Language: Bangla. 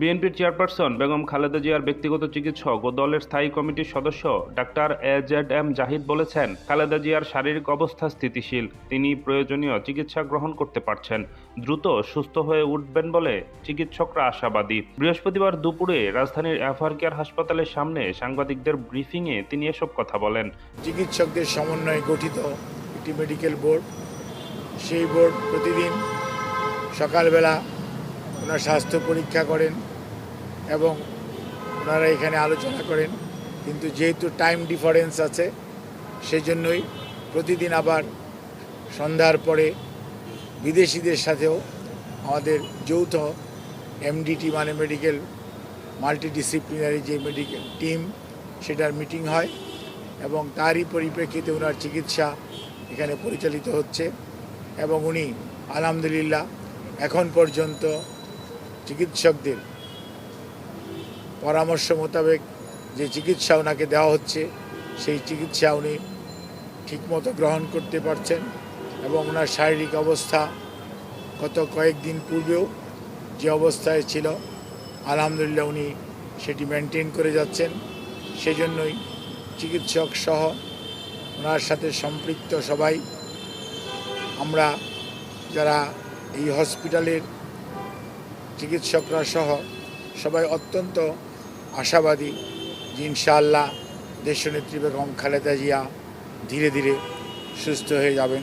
বিএনপির চেয়ারপারসন বেগম খালেদা জিয়ার ব্যক্তিগত চিকিৎসক ও দলের স্থায়ী কমিটির সদস্য doctor A Z M Zahid বলেছেন, খালেদা জিয়ার শারীরিক অবস্থা স্থিতিশীল, তিনি প্রয়োজনীয় চিকিৎসা গ্রহণ করতে পারছেন, দ্রুত সুস্থ হয়ে উঠবেন বলে চিকিৎসকরা আশাবাদী। বৃহস্পতিবার দুপুরে রাজধানীর এফআর কেয়ার হাসপাতালের সামনে সাংবাদিকদের ব্রিফিংয়ে তিনি এসব কথা বলেন। চিকিৎসকদের সমন্বয়ে গঠিত একটি মেডিকেল বোর্ড, সেই বোর্ড প্রতিদিন সকালবেলা ওনার স্বাস্থ্য পরীক্ষা করেন এবং ওনারা এখানে আলোচনা করেন। কিন্তু যেহেতু টাইম ডিফারেন্স আছে, সেজন্যই প্রতিদিন আবার সন্ধ্যার পরে বিদেশিদের সাথেও আমাদের যৌথ এমডিটি মানে মেডিকেল মাল্টিডিসিপ্লিনারি যে মেডিকেল টিম, সেটার মিটিং হয় এবং তারই পরিপ্রেক্ষিতে ওনার চিকিৎসা এখানে পরিচালিত হচ্ছে এবং উনি আলহামদুলিল্লাহ এখন পর্যন্ত চিকিৎসকদের পরামর্শ মোতাবেক যে চিকিৎসা ওনাকে দেওয়া হচ্ছে, সেই চিকিৎসা উনি ঠিকমতো গ্রহণ করতে পারছেন এবং ওনার শারীরিক অবস্থা গত কয়েকদিন পূর্বেও যে অবস্থায় ছিল, আলহামদুলিল্লাহ উনি সেটি মেনটেন করে যাচ্ছেন। সেজন্যই চিকিৎসক সহ ওনার সাথে সম্পৃক্ত সবাই, আমরা যারা এই হসপিটালের চিকিৎসকরা সহ সবাই অত্যন্ত আশাবাদী যে ইনশাআল্লাহ দেশনেত্রী বেগম খালেদা জিয়া ধীরে ধীরে সুস্থ হয়ে যাবেন।